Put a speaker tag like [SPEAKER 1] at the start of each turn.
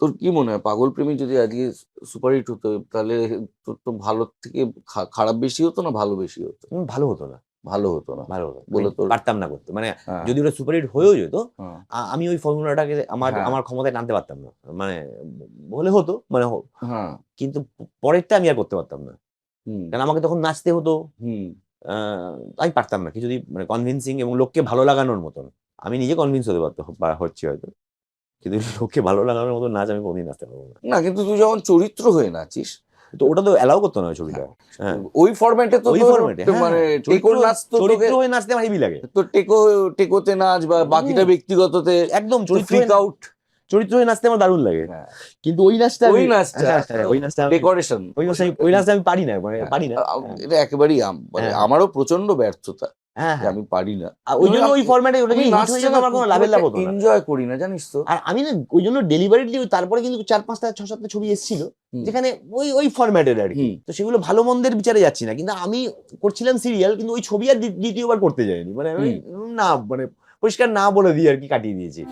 [SPEAKER 1] তোর কি মনে হয়? পাগল প্রেমী যদি আজকে সুপারহিট হতো তাহলে তোর তো ভালো থেকে খারাপ বেশি হতো না ভালো বেশি হতো?
[SPEAKER 2] ভালো হতো না।
[SPEAKER 1] ভালো হতো না।
[SPEAKER 2] ভালো হতো
[SPEAKER 1] বলে তোর-
[SPEAKER 2] পারতাম না করতে। মানে
[SPEAKER 1] হ্যাঁ,
[SPEAKER 2] যদি ওটা সুপারহিট হয়েও যেত
[SPEAKER 1] হ্যাঁ,
[SPEAKER 2] আমি ওই ফর্মুলাটাকে আমার
[SPEAKER 1] হ্যাঁ।
[SPEAKER 2] আমার ক্ষমতায় টানতে পারতাম না। মানে হলে হতো মানে কিন্তু পরেরটা আমি আর করতে পারতাম না।
[SPEAKER 1] হুম।
[SPEAKER 2] কারণ আমাকে তখন নাচতে হতো। আমি পারতাম না। কিছু যদি মানে কনভিন্সিং এবং লোককে ভালো লাগানোর মতন আমি নিজে কনভিন্স হতে পারতো হচ্ছি হয়তো। কিন্তু লোককে ভালো লাগানোর মতো নাচ আমি কোনদিন নাচতে পারব না।
[SPEAKER 1] না কিন্তু তুই যখন চরিত্র হয়ে নাচিস
[SPEAKER 2] তো ওটা তো অ্যালাউ করতো না ছবিটা। হ্যাঁ।
[SPEAKER 1] ওই ফরম্যাটে তো
[SPEAKER 2] ওই ফরম্যাটে
[SPEAKER 1] মানে টেকোর নাচ তো
[SPEAKER 2] চরিত্র হয়ে নাচতে আমার হেভি লাগে।
[SPEAKER 1] তোর টেকো টেকোতে নাচ বা বাকিটা ব্যক্তিগততে
[SPEAKER 2] একদম চরিত্র
[SPEAKER 1] ফ্রিক আউট
[SPEAKER 2] চরিত্র হয়ে নাচতে আমার দারুণ লাগে। কিন্তু ওই নাচটা
[SPEAKER 1] ওই নাচটা
[SPEAKER 2] হ্যাঁ, হ্যাঁ, ওই নাচটা
[SPEAKER 1] ডেকোরেশন
[SPEAKER 2] ওই নাচটা আমি- ওই নাচটা আমি পারি না মানে পারি না।
[SPEAKER 1] এটা একেবারেই আম- মানে
[SPEAKER 2] হ্যাঁ।
[SPEAKER 1] আমারও প্রচণ্ড ব্যর্থতা।
[SPEAKER 2] হ্যাঁ হ্যাঁ
[SPEAKER 1] আমি পারি না।
[SPEAKER 2] ওই জন্য ওই ফরম্যাটে ওটাকে হয়ে আমার কোনো লাভের লাভ হতো না।
[SPEAKER 1] এনজয় করি না জানিস তো।
[SPEAKER 2] আর আমি না ওই জন্য ডেলিভারিটলি তারপরে কিন্তু চার পাঁচটা ছ সাতটা ছবি এসেছিল যেখানে ওই ওই ফরম্যাটের আর কি। তো সেগুলো ভালো মন্দের বিচারে যাচ্ছি না। কিন্তু আমি করছিলাম সিরিয়াল কিন্তু ওই ছবি আর দ্বিতীয়বার করতে যাইনি। মানে আমি না মানে পরিষ্কার না বলে দিয়ে আর কি কাটিয়ে দিয়েছি।